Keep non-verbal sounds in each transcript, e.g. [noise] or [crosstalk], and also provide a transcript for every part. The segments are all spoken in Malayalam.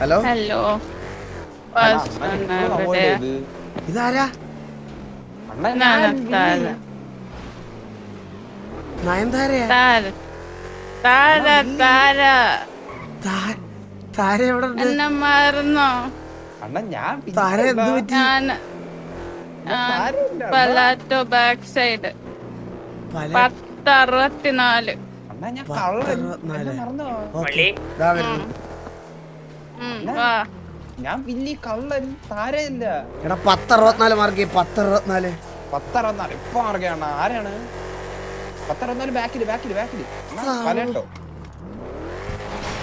Hello hello. ഇതാരാ? അണ്ണാ, ഞാൻ ഞാൻ താര നയൻതാരയാ? താര. താര താര. താ- താര എവിടെ മറന്നോ? അണ്ണാ, ഞാൻ പിന്നെ താര എന്ത്? അണ്ണാ, പറ്റി? ഞാൻ ഞാൻ അണ്ണാ. പലാറ്റോ ബാക്ക് സൈഡ്. പല പത്ത് അറുപത്തിനാല് അണ്ണാ, ഞാൻ പത്ത്. അറുപത്തിനാല്. വലിയ കള്ളൻ താരയില്ല. എടാ പത്ത് അറുപത്തിനാല് മാർക്ക് പത്ത് അറുപത്തിനാല് പത്തറുപത്തിനാല് ഇപ്പൊ മാർഗയാണ് ആരാണ്? പത്തറുപത്തിനാല് ബാക്കിൽ ബാക്കിൽ ബാക്കിൽ പലട്ടോ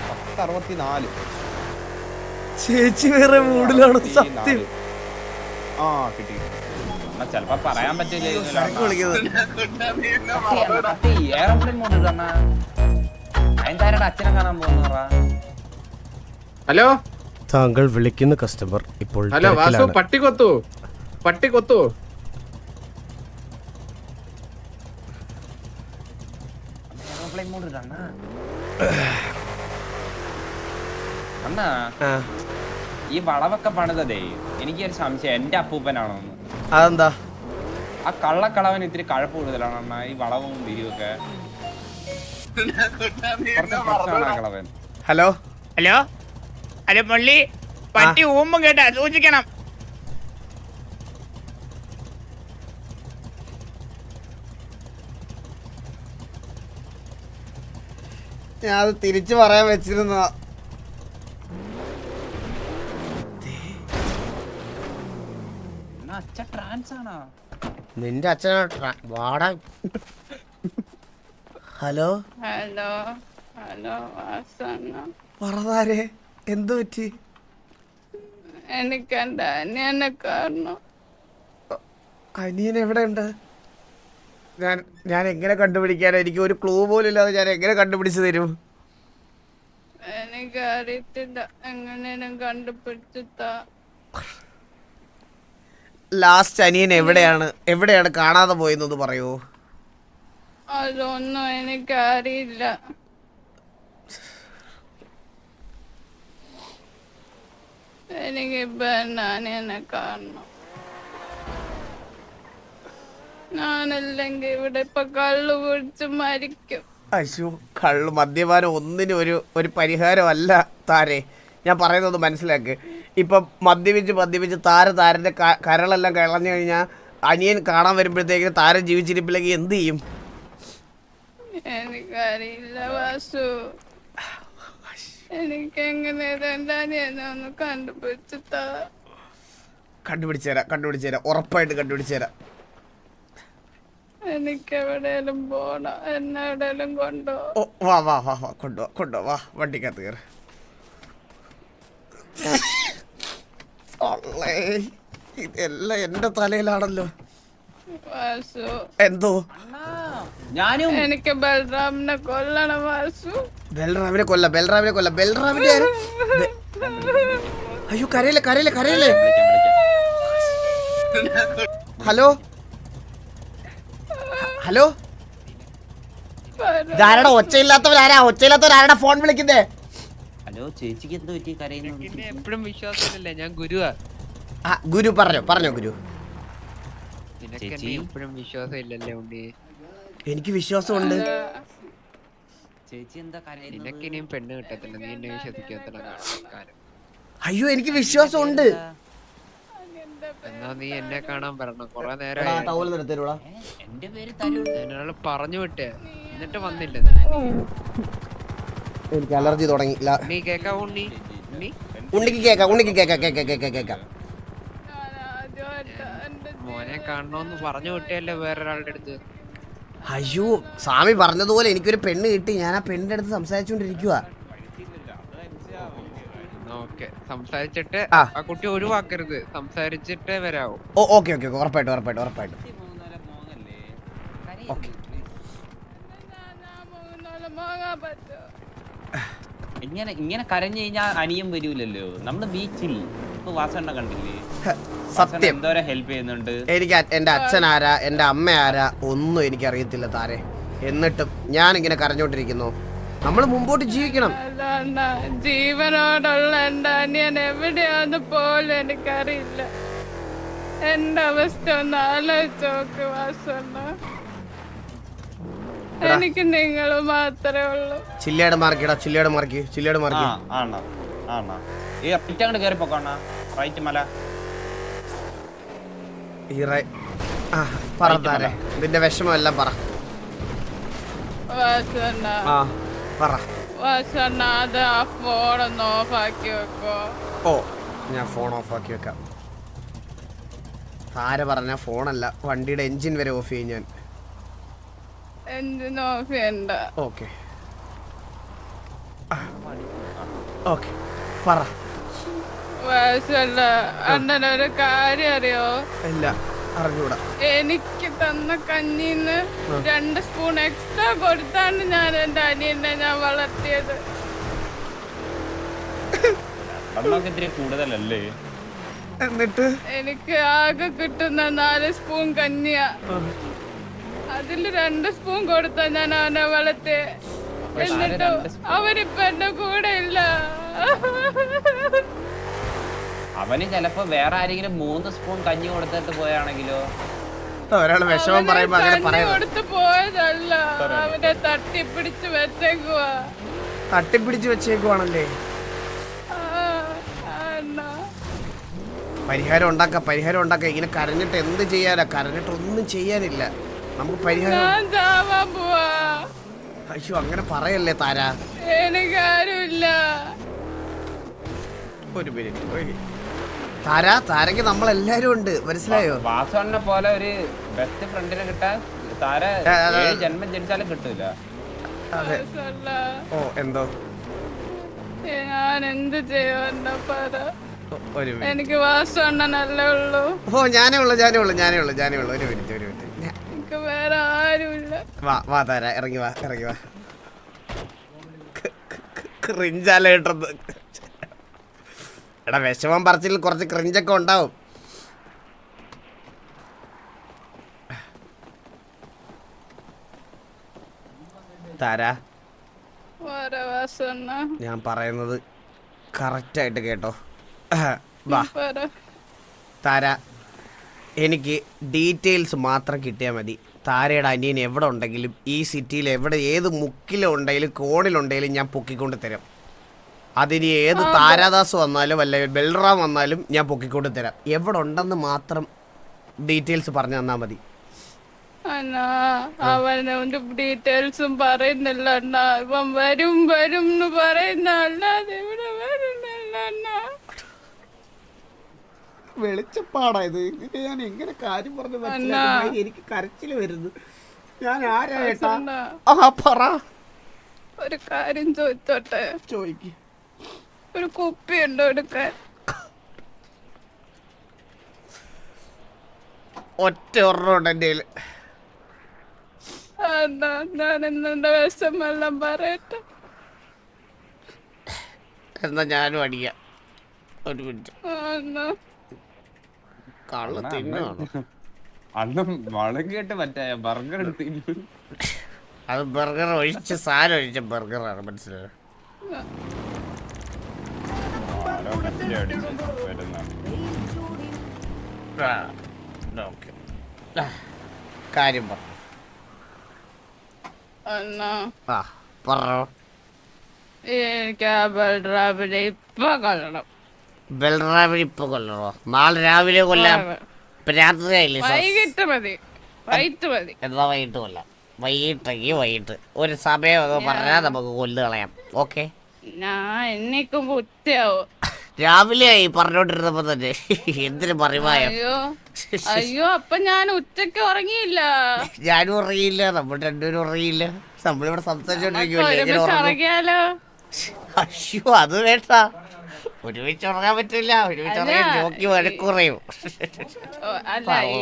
പത്തറുപത്തിനാല്. ചേച്ചി വേറെ മൂഡിലാണ് സത്യം. ആ കിട്ടി ചെലപ്പോ പറയാൻ പറ്റില്ല അച്ഛനെ കാണാൻ പോകുന്നറാ ഹലോ? താങ്കൾ വിളിക്കുന്ന കസ്റ്റമർ ഇപ്പോൾ ഹലോ വാസു പട്ടി കൊത്തു. പട്ടി കൊത്തു. അണ്ണാ അണ്ണാ ഈ വളവൊക്കെ പണിതതേ എനിക്കൊരു സംശയം. എന്റെ അപ്പൂപ്പനാണോ അതെന്താ? ആ കള്ളക്കളവന് ഇത്തിരി കഴപ്പ് കൂടുതലാണ് അണ്ണാ ഈ വളവും പ്രശ്നമാണ് ഹലോ? ഹലോ? ഹലോ പള്ളി പട്ടി ഊമ്പും കേട്ടാ സൂചിക്കണം ഞാൻ അത് തിരിച്ചു പറയാൻ വെച്ചിരുന്ന നിന്റെ അച്ഛനാ വാടാ. ഹലോ? ഹലോ ഹലോ പറതാരെ എന്തു പറ്റി? എനിക്ക് എന്റെ അനിയനെ കാരണം അനിയൻ എവിടെ ഉണ്ട് ഞാൻ ഞാൻ എങ്ങനെ കണ്ടുപിടിക്കാനോ? എനിക്ക് ഒരു ക്ലൂ പോലും ഇല്ലാതെ ഞാൻ എങ്ങനെ കണ്ടുപിടിച്ച് തരും? എനിക്ക് അറിയത്തില്ല എങ്ങനെയും കണ്ടുപിടിച്ചിട്ടാ. ലാസ്റ്റ് അനിയൻ എവിടെയാണ്? എവിടെയാണ് കാണാതെ പോയെന്നത് പറയൂ. അതൊന്നും എനിക്ക് അറിയില്ല എനിക്കിപ്പോ എന്റെ അനിയനെ കാണണം. ഞാനല്ലെങ്കിൽ ഇവിടെ ഇപ്പൊ കള്ളു കുടിച്ച് മരിക്കും. അശു കള്ളു മദ്യപാനം ഒന്നിനും ഒരു ഒരു പരിഹാരമല്ല താരേ. ഞാൻ പറയുന്നത് മനസ്സിലാക്ക്. ഇപ്പം മദ്യപിച്ച് മദ്യപിച്ച് താര താരന്റെ കരളെല്ലാം കളഞ്ഞു കഴിഞ്ഞാൽ അനിയൻ കാണാൻ വരുമ്പോഴത്തേക്ക് താരം ജീവിച്ചിരിപ്പില്ലെങ്കിൽ എന്ത് ചെയ്യും? എനിക്കറിയില്ല വാസു. എനിക്ക് എങ്ങനെ ഒന്ന് കണ്ടുപിടിച്ചിട്ടാ? കണ്ടുപിടിച്ച് തരാം കണ്ടുപിടിച്ച് തരാം ഉറപ്പായിട്ട് കണ്ടുപിടിച്ച് തരാം എനിക്ക് എവിടെയെങ്കിലും പോണം. എന്നെ എവിടെയെങ്കിലും കൊണ്ടോ? ഓ വാ വാ വാ വാ. കൊണ്ടുവാ കൊണ്ടുവാ വാ. വണ്ടിക്കകത്ത് കയറി. ഇതെല്ലാം എന്റെ തലയിലാണല്ലോ. എന്തോ? ഞാനും. എനിക്ക് ബൽറാമിനെ കൊല്ലണം വാസു. ബൽറാമിനെ കൊല്ല ബൽറാമിനെ കൊല്ല ബൽറാമിന്റെ അയ്യോ കരയില്ലേ കരയില്ലേ കരയില്ലേ? ഹലോ? ഹലോ? ഇതാരടാ ഒച്ചയില്ലാത്തവരാരാ? ഒച്ചയില്ലാത്തവരാരാടാ ഫോൺ വിളിക്കുന്നേ? ഹലോ ചേച്ചിക്ക് എന്ത് പറ്റി? കരയുന്നു? എപ്പോഴും വിശ്വാസമില്ലല്ലേ? ഞാൻ ഗുരുവാ. ആ ഗുരു പറഞ്ഞോ പറഞ്ഞോ ഗുരു. എപ്പോഴും വിശ്വാസം ഇല്ലല്ലേ ഉണ്ണി? എനിക്ക് വിശ്വാസമുണ്ട്. ചേച്ചി എന്താ കരയുന്നത്? നിനക്ക് ഇനിയും പെണ്ണ് കിട്ടത്തില്ല. നീ എന്നെ വിശ്വസിക്കത്തില്ല. കാലം അയ്യോ എനിക്ക് വിശ്വാസമുണ്ട്. എന്നാ നീ എന്നെ കാണാൻ വരണം. കൊറേ നേരം? എന്റെ പേര് ഞാനൊരാൾ പറഞ്ഞു വിട്ടേ. എന്നിട്ട് വന്നില്ല. എനിക്ക് അലർജി തുടങ്ങി. നീ കേക്കാവോ ഉണ്ണി? ഉണ്ണി? ഉണ്ണിക്ക് കേക്കാം ഉണ്ണിക്ക് കേക്കാം കേക്കാം കേക്കാം കേക്കാം മോനെ കാണണോന്ന് പറഞ്ഞു വിട്ടേല്ലേ വേറൊരാളുടെ അടുത്ത്. അയ്യോ സ്വാമി പറഞ്ഞതുപോലെ എനിക്കൊരു പെണ്ണ് കിട്ടി ഞാൻ ആ പെണ്ണിന്റെ അടുത്ത് സംസാരിച്ചുകൊണ്ടിരിക്കുക ഓക്കെ സംസാരിച്ചിട്ട് ആ. കുട്ടി ഒഴിവാക്കരുത് സംസാരിച്ചിട്ടേ വരാവൂ ഓ ഓക്കെ ഓക്കെ ഉറപ്പായിട്ടും ഉറപ്പായിട്ടും ഉറപ്പായിട്ടും ഓക്കെ ഇങ്ങനെ ഇങ്ങനെ കരഞ്ഞു കഴിഞ്ഞാൽ അനിയം വരൂലല്ലോ നമ്മൾ ബീച്ചിൽ ഇപ്പൊ വാസണ്ണ കണ്ടില്ലേ? സത്യം. എന്തോരം ഹെൽപ്പ് ചെയ്യുന്നുണ്ട്? എനിക്ക് എന്റെ എന്റെ അച്ഛൻ ആരാ എന്റെ അമ്മ ആരാ ഒന്നും എനിക്ക് അറിയത്തില്ല താരെ. എന്നിട്ടും ഞാൻ ഇങ്ങനെ കരഞ്ഞോണ്ടിരിക്കുന്നു. നമ്മൾ മുമ്പോട്ട് ജീവിക്കണം. ജീവനോടുള്ള എന്റെ അനിയൻ എവിടെയാന്ന് പോലും എനിക്കറിയില്ല. എന്റെ അവസ്ഥ ഒന്ന് ആലോചിച്ച് നോക്ക് വാസണ്ണ. എനിക്ക് നിങ്ങൾ മാത്രമേ ഉള്ളൂ. ചില്ലയുടെ മാർക്കിടാ ചില്ലയുടെ മാർക്ക് ചില്ലയുടെ ആ മാർക്ക് ആണോ ആണോ. ഈ അങ്ങോട്ട് കയറി പോക്കോണ റൈറ്റ് മല. ഈ റൈ- ആ പറ താരെ ഇതിന്റെ വിഷമം എല്ലാം പറ. ആ ഓ ഞാൻ ഫോൺ ഓഫ് ആക്കി വെക്കാം. താര പറഞ്ഞ ഫോണല്ല വണ്ടിയുടെ എഞ്ചിൻ വരെ ഓഫ് ചെയ്യും ഞാൻ. എന്തിനും ഓഫ് ചെയ്യണ്ട. ഓക്കെ ഓക്കെ പറ. അണ്ണനൊരു കാര്യം അറിയോ? ഇല്ല അറിഞ്ഞൂടാ. എനിക്ക് തന്ന കഞ്ഞിന്ന് രണ്ട് സ്പൂൺ എക്സ്ട്രാ കൊടുത്താണ് ഞാൻ എന്റെ അനിയനെ ഞാൻ വളർത്തിയത്. കൂടുതലല്ലേ? എന്നിട്ട്? എനിക്ക് ആകെ കിട്ടുന്ന നാല് സ്പൂൺ കഞ്ഞിയാ. അതിൽ രണ്ട് സ്പൂൺ കൊടുത്ത ഞാൻ അവനെ വളർത്തി എന്നിട്ട് അവനിപ്പ എന്റെ കൂടെ ഇല്ല. അവന് ചിലപ്പോ വേറെ ആരെങ്കിലും മൂന്ന് സ്പൂൺ കഞ്ഞി കൊടുത്തിട്ട് പോയാണെങ്കിലോ? ഒരാൾ വിഷമം പറയുമ്പോ അങ്ങനെ പറയുന്നത്. കൊടുത്ത് പോയതല്ല. അവനെ തട്ടിപ്പിടിച്ച് വെച്ചേക്കുവാ. തട്ടിപ്പിടിച്ച് വെച്ചേക്കുവാണല്ലേ? ആ, അണ്ണാ. പരിഹാരം ഉണ്ടാക്ക പരിഹാരം ഉണ്ടാക്ക. ഇങ്ങനെ കരഞ്ഞിട്ട് എന്ത് ചെയ്യാനാ? കരഞ്ഞിട്ട് ഒന്നും ചെയ്യാനില്ല. നമുക്ക് പരിഹാരം ഞാൻ ചാവാൻ പോവാ. അയ്യോ അങ്ങനെ പറയല്ലേ താര? എനിക്കാരുമില്ല ഒരു മിനിറ്റ്. താര താരക്ക് നമ്മളെല്ലാരും ഉണ്ട്. മനസ്സിലായോ? വാസവണ്ണനെ പോലെ ഒരു ബെസ്റ്റ് ഫ്രണ്ടിനെ കിട്ടാൻ താര ഏഴ് ജന്മം ജനിച്ചാലും കിട്ടൂല. അതെ. ഓ എന്തോ? ഞാൻ എന്ത് മിനിറ്റ്. എനിക്ക് വാസു അണ്ണനല്ലേ ഉള്ളൂ. ഓ ഞാനേ ഉള്ളു ഞാനേ ഉള്ളു ഞാനേ ഉള്ളു ഞാനേ ഉള്ളു. ഒരു മിനിറ്റ് ഒരു മിനിറ്റ്. എനിക്ക് വേറെ ആരുമില്ല. വാ വാ താര ഇറങ്ങി വാ ഇറങ്ങി വാ. ക്രിഞ്ചാല കേട്ടത് എടാ വിഷമം പറച്ചിൽ കുറച്ച് ക്രിഞ്ചൊക്കെ ഉണ്ടാവും. താര ഞാൻ പറയുന്നത് കറക്റ്റായിട്ട് കേട്ടോ. വാ. താര എനിക്ക് ഡീറ്റെയിൽസ് മാത്രം കിട്ടിയാൽ മതി. താരയുടെ അനിയൻ എവിടെ ഉണ്ടെങ്കിലും ഈ സിറ്റിയിൽ എവിടെ ഏത് മുക്കിലുണ്ടെങ്കിലും കോണിലുണ്ടെങ്കിലും ഞാൻ പൊക്കിക്കൊണ്ട് തരാം. അതിന് ഏത് താരാദാസ് വന്നാലും അല്ലെ ബൽറാം വന്നാലും ഞാൻ പൊക്കിക്കൊണ്ട് തരാം. എവിടെ ഉണ്ടെന്ന് മാത്രം ഡീറ്റെയിൽസ് പറഞ്ഞു തന്നാ മതി. അവന്റെ ഡീറ്റെയിൽസും പറയുന്നില്ല അണ്ണാ. ഇവൻ വരും വരും എന്ന് പറയുന്ന അല്ലാതെ ഇവിടെ വരുന്നില്ല അണ്ണാ. വെളിച്ചപ്പാടായത് ഞാൻ എങ്ങനെ കാര്യം പറഞ്ഞു മനസ്സിലാക്കുമ്പോൾ എനിക്ക് കരച്ചിൽ വരുന്നു. ഞാൻ ആരാ പറ. ഒരു കാര്യം ചോദിച്ചോട്ടെ? ചോദിക്ക്. ഒരു കുപ്പി ഉണ്ടോ എടുക്കാൻ? ഒറ്റ ഒരെണ്ണം എന്റെ കയ്യിൽ അണ്ണാ ഞാൻ എന്നെ വിഷമെല്ലാം പറയട്ടെ. എന്നാ ഞാനും അടിക്കാം. ഒരു മിനിറ്റ്. അണ്ണാ കള്ള് തിന്നാണ്? അന്ന് മുളക് കേട്ട് മറ്റേ ബർഗർ എടുത്തില്ല അത് ബർഗർ ഒഴിച്ച് സാധനം ഒഴിച്ച ബർഗറാണ് മനസ്സിലായോ? ആ, ഓക്കേ. ആ, കാര്യം പറ. അണ്ണാ. ആ പറോ. എനിക്ക് ആ ബൽറാമിനെ ഇപ്പൊ കൊല്ലണം. ബൽറാമിന് ഇപ്പൊ കൊല്ലണോ? നാളെ രാവിലെ കൊല്ലാം. രാത്രിയായില്ലേ? വൈകിട്ട് മതി. വൈകിട്ട് മതി. എന്നാ വൈകിട്ട് കൊല്ലാം. വൈകിട്ടെങ്കിൽ വൈകിട്ട്. ഒരു സമയമൊക്കെ പറഞ്ഞാൽ നമുക്ക് കൊല്ലു കളയാം. ഓക്കെ ഞാൻ എന്നേക്കും ഉച്ചയാവും രാവിലെ ആയി പറഞ്ഞോണ്ടിരുന്നപ്പോ തന്നെ. എന്തിനു പറയുമായോ അയ്യോ അപ്പൊ ഞാൻ ഉച്ചയ്ക്ക് ഉറങ്ങിയില്ല. ഞാനും ഉറങ്ങിയില്ല നമ്മൾ രണ്ടുപേരും ഉറങ്ങിയില്ല. നമ്മളിവിടെ സംസാരിച്ചോണ്ടിരിക്കുമല്ലോ അയ്യോ അത് വേണ്ട. ഒരുമിച്ച് ഉറങ്ങാൻ പറ്റില്ല. ഒരുമിച്ച് നോക്കി വഴക്കുറയും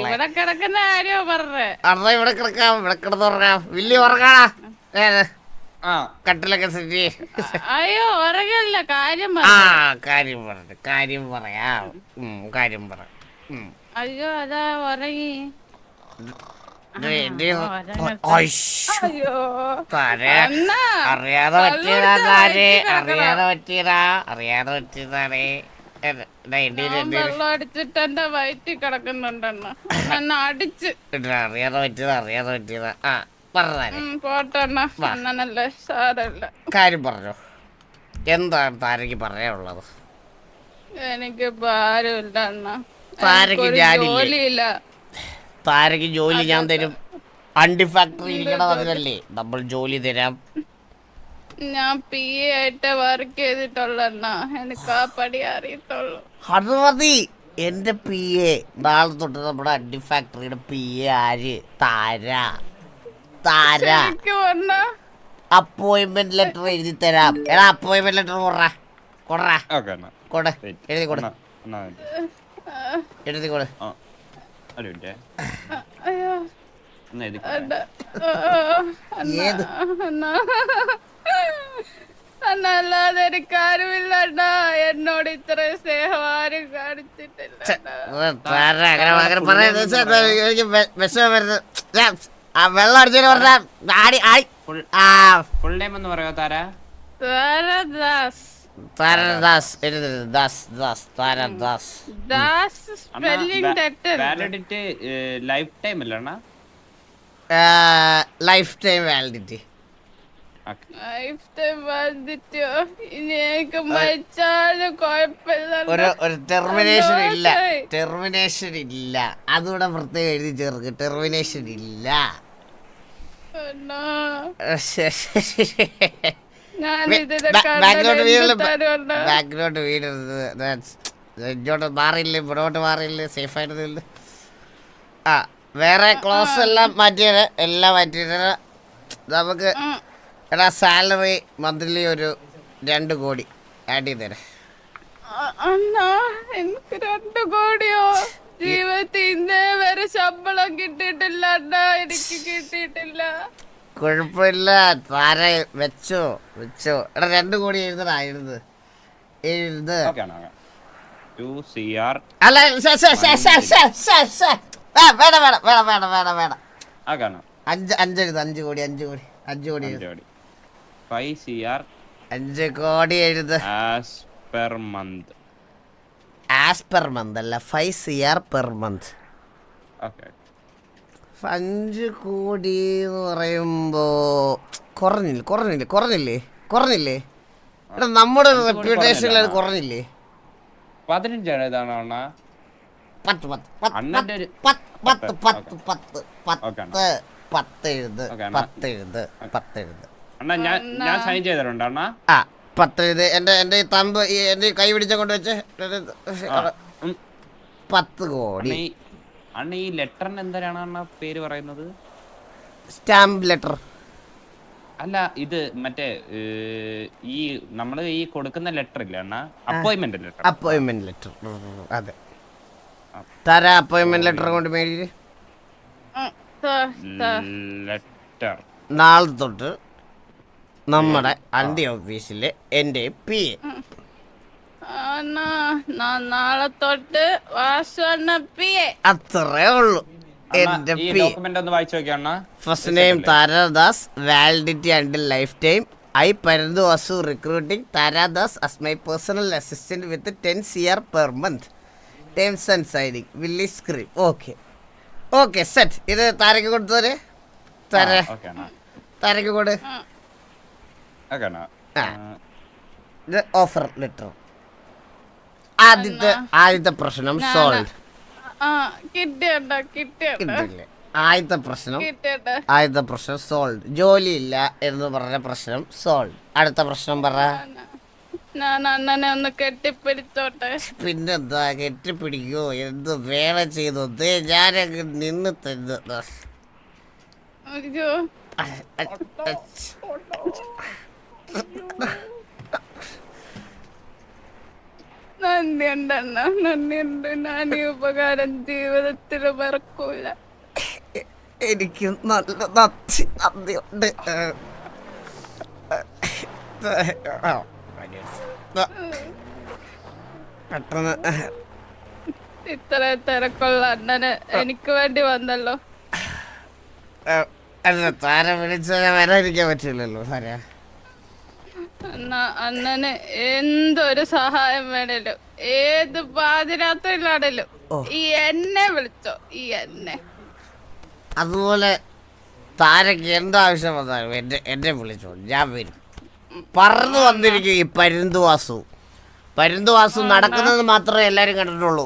ഇവിടെ കിടക്കുന്ന കാര്യോ പറഞ്ഞേ. അറ ഇവിടെ കിടക്കാം ഇവിടെ കിടന്നുറങ്ങാം വലിയ ഉറങ്ങാടാ. ഏത് ആ കട്ടിലൊക്കെ സെറ്റ് അയ്യോ ഉറങ്ങല്ല. കാര്യം ആ കാര്യം പറഞ്ഞു കാര്യം പറയാം ഉം, കാര്യം പറ. ഉം. അയ്യോ അതാ ഉറങ്ങി. അയ്യോ. അണ്ണാ അറിയാതെ പറ്റിയതാ അറിയാതെ പറ്റിയതാ. അറിയാതെ പറ്റിയതാണേ ഞാൻ വെള്ളം അടിച്ചിട്ട് എന്റെ വയറ്റിൽ കിടക്കുന്നുണ്ടെണ്ണ എന്നെ അടിച്ച്. അറിയാതെ പറ്റിയതാ അറിയാതെ പറ്റിയതാ. ആ കാര്യം പറഞ്ഞോ. എന്താണ് താരക്ക് പറയാനുള്ളത്? എനിക്ക് താരക്ക് ഞാനില്ലേ? താരയ്ക്ക് ജോലി ഞാൻ തരും. അണ്ടി ഫാക്ടറി ഇരിക്കണം അതിനല്ലേ നമ്മൾ ജോലി തരാം. ഞാൻ പി എ ആയിട്ട് വർക്ക് ചെയ്തിട്ടുള്ളണ്ണ എനിക്ക് ആ പടി അറിയത്തുള്ളൂ. അത് മതി. എന്റെ പി എ നാളെ തൊട്ട് നമ്മുടെ അണ്ടി ഫാക്ടറിയുടെ പി എ ആര്? താര. താര. അപ്പോയിന്റ്മെന്റ് ലെറ്റർ എഴുതി തരാം. എടാ അപ്പോയിന്റ്മെന്റ് ലെറ്റർ കൊട. ഓക്കെ കൊട. എഴുതി കൊട. എഴുതി കൊട. ഏത്? അല്ലാതെ എനിക്ക് എന്നോട് ഇത്ര സ്നേഹം ആരും കാണിച്ചിട്ടില്ല ആ വെള്ളം അടിച്ചു പറഞ്ഞ ആടി ആയി ഫുൾ ആ. ഫുൾ ടൈം എന്ന് പറയോ താര? താരദാസ്. താരദാസ്. എഴുതി ദാസ് ദാസ് താരദാസ്. ദാസ് സ്പെല്ലിംഗ് തെറ്റ് വാലിഡിറ്റി ലൈഫ് ടൈം അല്ലേ അണ്ണാ? Life time validity life time വന്നിട്ടോ ഇനി എനിക്ക് മരിച്ചാലും കുഴപ്പമില്ല ഒരു ഒരു ടെർമിനേഷൻ ഇല്ല. ടെർമിനേഷൻ ഇല്ല. അതുകൂടെ പ്രത്യേകം എഴുതി ചേർക്ക്. ടെർമിനേഷൻ ഇല്ല. [laughs] ബാക്ക്ഗ്രൗണ്ട് ശ്ശെ. ഞാൻ വേ- ഇതിനെ ബാ- ബാക്കിലോട്ട് വീഴൽ കണ്ടു ബാക്കിലോട്ട് ഇങ്ങോട്ട് മാറിയില്ല? ഇവിടോട്ട് മാറിയില്ല? സേഫ് ആയിട്ട് നിന്ന്. ആ വേറെ ക്ലോസ് എല്ലാം മാറ്റിയത് എല്ലാം മാറ്റിയത് നമുക്ക് എടാ സാലറി മന്ത്ലി ഒരു രണ്ട് കോടി ആഡ് ചെയ്ത് തരാം അണ്ണാ എനിക്ക് രണ്ടു കോടിയോ? ജീവിതത്തിൽ ഇന്നേ വരെ ശമ്പളം കിട്ടിയിട്ടില്ല അണ്ണാ എനിക്ക് കിട്ടിയിട്ടില്ല. കുഴപ്പമില്ല. താര വെച്ചോ വെച്ചോ. എടാ രണ്ടു കോടി എഴുതടാ എഴുത്. എഴുത്. അല്ല ശ്ശെ, ശ്ശെ, ശ്ശെ, ശ്ശെ, ശ്ശെ, ശ്ശെ, ശ്ശെ. ആ, വേണം വേണം വേണം വേണം വേണം വേണം. അഞ്ച് അഞ്ച് അഞ്ചെഴുത് അഞ്ച് കോടി അഞ്ച് കോടി അഞ്ച് കോടി എഴുത്. അഞ്ച് ഫൈവ് സി ആർ. അഞ്ച് കോടി എഴുത്. As per month. As per month അല്ല five C R per month അഞ്ച് കോടി എന്ന് പറയുമ്പോ കുറഞ്ഞില്ലേ കുറഞ്ഞില്ലേ കുറഞ്ഞില്ലേ കുറഞ്ഞില്ലേ? എടാ നമ്മുടെ റെപ്യൂട്ടേഷൻ കോടി റെപ്യൂട്ടേഷനിൽ അത് കുറഞ്ഞില്ല. പതിനഞ്ചാണ് ഇതാണ് അണ്ണാ. പത്ത് പത്ത് പത്ത് പത്ത് പത്ത് പത്ത്, പത്ത് പത്ത് എഴുത്. പത്ത് എഴുത് പത്ത് എഴുത്. അണ്ണാ ഞാൻ ഞാൻ സൈൻ ചെയ്തിട്ടുണ്ട് അണ്ണാ. ആ. പത്ത് ഇത് എന്റെ എന്റെ ഈ തമ്പ് ഈ എന്റെ ഈ കൈ പിടിച്ച കൊണ്ട് വെച്ച്. പത്ത് കോടി. അണ്ണാ ഈ- ലെറ്ററിന് എന്തിനാണ് അണ്ണാ പേര് പറയുന്നത്? Stamp letter. അല്ല ഇത് മറ്റേ ഈ നമ്മൾ ഈ കൊടുക്കുന്ന ലെറ്റർ ഇല്ല അണ്ണാ? അപ്പോയിന്റ്മെന്റ് ലെറ്റർ അപ്പോയിന്റ്മെന്റ് ലെറ്റർ അതെ. തര അപ്പോയിന്റ്മെന്റ് ലെറ്റർ കൊണ്ട് മേടിച്ച് ലെറ്റർ നാളെ തൊട്ട് നമ്മുടെ അണ്ടി ഓഫീസിലെ എന്റെ പി. എ. അണ്ണാ ഞാൻ നാളെ തൊട്ട് അത്രേ ഉള്ളൂ. എന്റെ പി. ഡോക്യുമെന്റ് ഒന്ന് വായിച്ചു നോക്കിയ അണ്ണാ? First name Taradas validity and life time I പരന്തു Vasu recruiting Taradas as my personal assistant with ten C R per month terms and signing Willy scream okay okay set ഇത് താരക്ക് കൊടുത്തോര് താര. ഓക്കെ അണ്ണാ. താരക്ക് കൊടു. ഇത് ഓഫർ ലെറ്റർ ആദ്യത്തെ ആദ്യത്തെ പ്രശ്നം സോൾവ് കിട്ടില്ലേ ആദ്യത്തെ പ്രശ്നം ആദ്യത്തെ പ്രശ്നം സോൾവ് ഇല്ല എന്ന് പറഞ്ഞ പ്രശ്നം സോൾവ് അടുത്ത പ്രശ്നം പറ. ഞാൻ അണ്ണനെ ഒന്ന് കെട്ടിപ്പിടിച്ചോട്ടെ. പിന്നെന്താ? കെട്ടിപ്പിടിക്കോ? എന്ത് വേല ചെയ്തു? ദേ ഞാനങ്ങ് നിന്ന് തരുന്നു നന്ദിയുണ്ട് അണ്ണ നന്ദിയുണ്ട് ഞാൻ ഈ ഉപകാരം ജീവിതത്തിൽ മറക്കൂല. എനിക്ക് നല്ല നന്ദി നന്ദിയുണ്ട് പെട്ടെന്ന്. ഇത്ര തിരക്കുള്ള അണ്ണന് എനിക്ക് വേണ്ടി വന്നല്ലോ. അല്ല താര വിളിച്ചാൽ വരാതിരിക്കാൻ പറ്റില്ലല്ലോ അണ്ണ അണ്ണന് എന്തൊരു സഹായം വേണേലും ഏത് പാതിരാത്രിയിലാണേലും ഈ എന്നെ വിളിച്ചോ ഈ എന്നെ. അതുപോലെ താരക്ക് എന്താവശ്യം വന്നാലും എന്നെ എന്നെ വിളിച്ചോ ഞാൻ വരും. പറന്നു വന്നിരിക്കും ഈ പരുന്തുവാസു. പരുന്തുവാസു നടക്കുന്നത് മാത്രമേ എല്ലാരും കണ്ടിട്ടുള്ളൂ.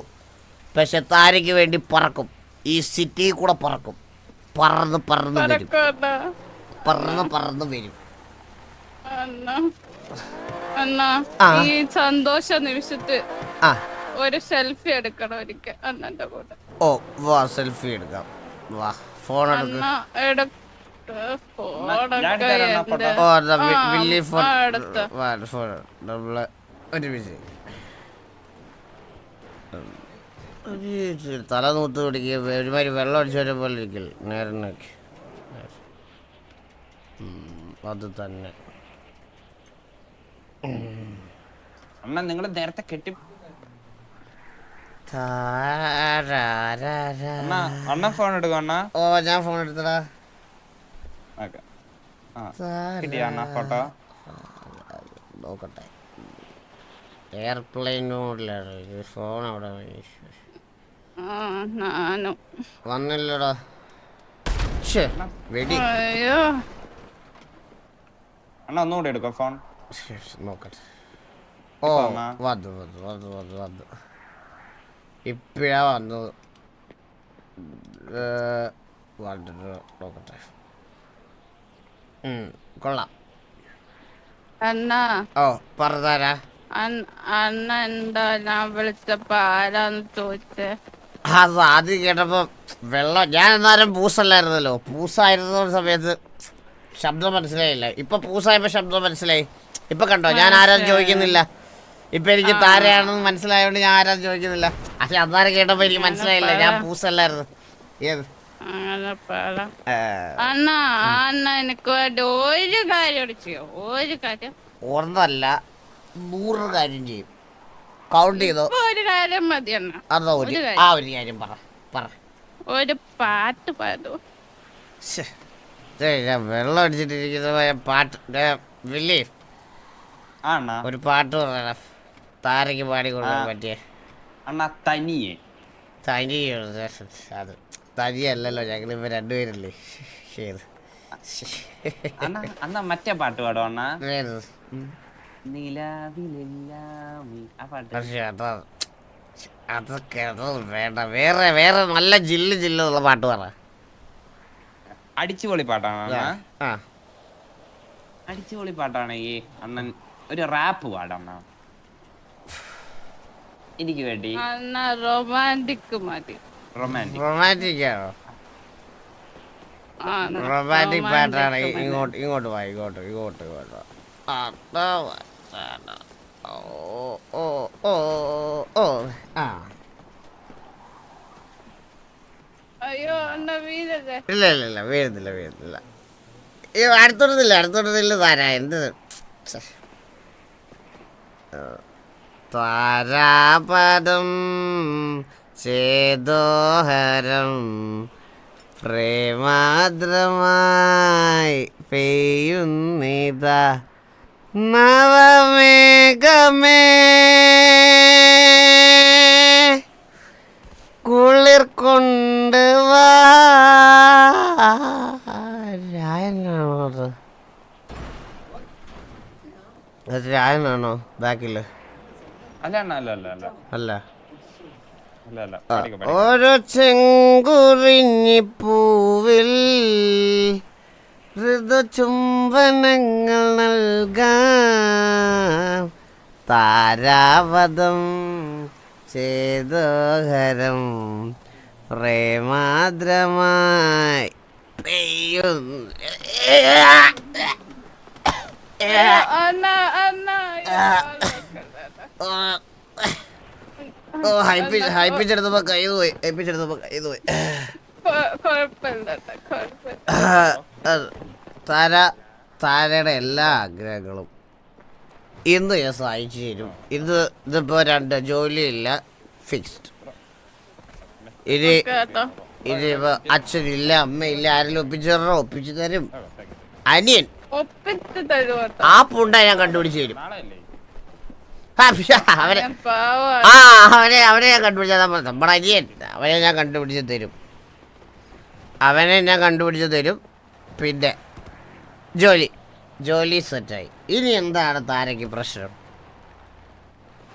പക്ഷെ താരയ്ക്ക് വേണ്ടി പറക്കും. ഈ സിറ്റി കൂടെ പറക്കും. പറന്ന് പറന്ന് വരും. പറന്ന് പറന്ന് വരും. അണ്ണ ഈ സന്തോഷ നിമിഷത്തിൽ ആ. ഒരു സെൽഫി എടുക്കണം ഒരിക്കൽ അണ്ണന്റെ കൂടെ. ഓ വാ സെൽഫി എടുക്കാം. വാ ഫോൺ എടുക്ക്. അണ്ണ എടുക്ക ഫോണൊക്കെ. ഓ വി- ആ, വില്ലി ഫോൺ. ആ, എടുത്തോ. വാ, ഫോൺ. നമ്മൾ ഒരുമിച്ച്. ഒരു ഇച്ചിരി തല നൂത്ത് പിടിക്കുക ഒരുമാതിരി വെള്ളം അടിച്ചു വരെ പോലെ ഇരിക്കില്ല നേരം നോക്കി. ഉം, അത് തന്നെ. അണ്ണ നിങ്ങൾ നേരത്തെ കെട്ടി താരാരാരാ. അണ്ണ അണ്ണ ഫോൺ എടുക്കും അണ്ണ. ഓ ഞാൻ ഫോൺ എടുത്തടാ. ഫോട്ടോ നോക്കട്ടെ. എയർപ്ലെയിൻ മോഡിലാണ് ഫോൺ അവിടെ വന്നില്ലടാ. വെടി. അയ്യോ. അണ്ണ ഒന്നുകൂടി എടുക്കോ ഫോൺ നോക്കട്ടെ ഓ വന്നാ? വന്നു വന്നു വന്നു വന്നു ഇപ്പഴാ വന്നത് വന്നിട്ട് നോക്കട്ടെ ഉം, കൊള്ളാം അണ്ണാ. ഓ പറഞ്ഞാരാ? അണ്ണ അണ്ണ എന്താ ഞാൻ വിളിച്ചപ്പോ ആരാന്ന് ചോദിച്ചേ? അത് ആദ്യം കേട്ടപ്പോ വെള്ളം ഞാൻ എന്നാലും പൂസല്ലായിരുന്നല്ലോ. പൂസായിരുന്ന സമയത്ത് ശബ്ദം മനസ്സിലായില്ല. ഇപ്പൊ പൂസായപ്പോ ശബ്ദം മനസ്സിലായി. ഇപ്പൊ കണ്ടോ? ഞാൻ ആരാന്ന് ചോദിക്കുന്നില്ല. ഇപ്പൊ എനിക്ക് താരയാണെന്ന് മനസ്സിലായോണ്ട് ഞാൻ ആരാന്ന് ചോദിക്കുന്നില്ല. പക്ഷെ അന്നാരെ കേട്ടപ്പോ എനിക്ക് മനസ്സിലായില്ല. ഞാൻ പൂസല്ലായിരുന്നു. ഏത്? അണ്ണ അണ്ണ എനിക്ക് വേണ്ടി ഒരു കാര്യം ചെയ്യോ? ഒരു കാര്യം. ഒന്നല്ല നൂറ് കാര്യം ചെയ്യും. കൗണ്ട് ചെയ്തോ? ഒരു കാര്യം മതി അണ്ണ. അതോ ഒരു. ആ ഒരു കാര്യം പറ. പറ. ഒരു പാട്ട് പാടൂ. വെള്ളം അടിച്ചിട്ടിരിക്കുന്ന പാട്ട്. ദേ, വില്ലി ആ അണ്ണ ഒരു പാട്ട് പറയണം താരയ്ക്ക് പാടി കൊടുക്കാൻ പറ്റിയ. അണ്ണാ തനിയെ. തനി അത് തനിയല്ലല്ലോ ഞങ്ങൾ ഇപ്പൊ രണ്ടുപേരല്ലേ. ഏത്? അണ്ണ മറ്റേ പാട്ട് പാടോ അണ്ണാ? അതൊക്കെ വേണ്ട. വേറെ വേറെ നല്ല ജില്ല ജില്ലുള്ള പാട്ട് പറ. അടിച്ചുപൊളി പാട്ടാണ് അടിച്ചുപൊളി ആ ഈ അണ്ണൻ ഒരു റാപ്പ് പാടണം. എനിക്ക് വേണ്ടി. അണ്ണ റൊമാന്റിക് മതി. റൊമാന്റിക് റൊമാന്റിക് ആണോ? ആ, റൊമാന്റിക് പാട്ടാണ്. ഇങ്ങോട്ട് ഇങ്ങോട്ട് വാ ഇങ്ങോട്ട് ഇങ്ങോട്ട് ഇങ്ങോട്ട് ഓ ഓ ഓ ഓ ആ. അയ്യോ അണ്ണ വീരല്ലേ ഇല്ല ഇല്ല ഇല്ല വീഴുന്നില്ല വീഴുന്നില്ല അയ്യോ അടുത്തോട്ടുന്നില്ല താരാ എന്ത്. താരാപദം ചേതോഹരം പ്രേമാദ്രമായി പെയ്യുന്നിത നവമേഘമേ. കുളിർ കൊണ്ട് വാ രായനാണോ അത് അത് ബാക്കിൽ അല്ല അല്ല അല്ല അല്ല അല്ല. ഓരോ ചെങ്കുറിഞ്ഞിപ്പൂവിൽ ഋതുചുംബനങ്ങൾ നൽകാം. താരാവതം ചേതോഹരം പ്രേമാദ്രമായി പെയ്യുന്നു. ഓ, ഓ ഹൈപ്പി ഹൈപ്പിച്ചെടുത്തപ്പോ കൈ പോയി ഹൈപ്പിച്ചെടുത്തപ്പോ കൈ പോയി. താര താരയുടെ എല്ലാ ആഗ്രഹങ്ങളും ഇന്ന് ഞാൻ സഹായിച്ചു തരും. ഇത് ഇതിപ്പോ രണ്ട് ജോലിയില്ല ഫിക്സ്ഡ് ഇനി ഇനി ഇനിയിപ്പോ അച്ഛനില്ല അമ്മയില്ല ആരെങ്കിലും ഒപ്പിച്ചു തരണോ? ഒപ്പിച്ചു തരും. അനിയൻ. ആ പൂണ്ട ഞാൻ കണ്ടുപിടിച്ചു തരും. അവനെ. ഞാൻ പാവാ ആ അവനെ അവനെ ഞാൻ കണ്ടുപിടിച്ചാൽ നമ്മുടെ അനിയൻ അവനെ ഞാൻ കണ്ടുപിടിച്ച് തരും. അവനെ ഞാൻ കണ്ടുപിടിച്ച് തരും. പിന്നെ ജോലി. ജോലി സെറ്റായി ഇനി എന്താണ് താരയ്ക്ക് പ്രശ്നം?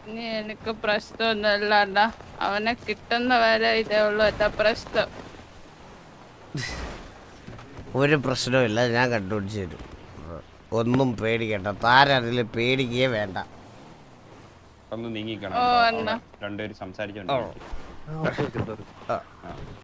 ഇനി എനിക്ക് പ്രശ്നമൊന്നുമില്ലാണ്ട അവനെ കിട്ടുന്ന വരെ ഇതേ ഉള്ളൂ എന്താ പ്രശ്നം? ഒരു പ്രശ്നവുമില്ല ഞാൻ കണ്ടുപിടിച്ച് തരും. ഒന്നും പേടിക്കണ്ട. താര അതിൽ പേടിക്കുകയേ വേണ്ട. ഒന്ന് നീങ്ങിക്കണം ഓ, അണ്ണാ. രണ്ടുപേരും സംസാരിച്ചോണ്ട് ആ.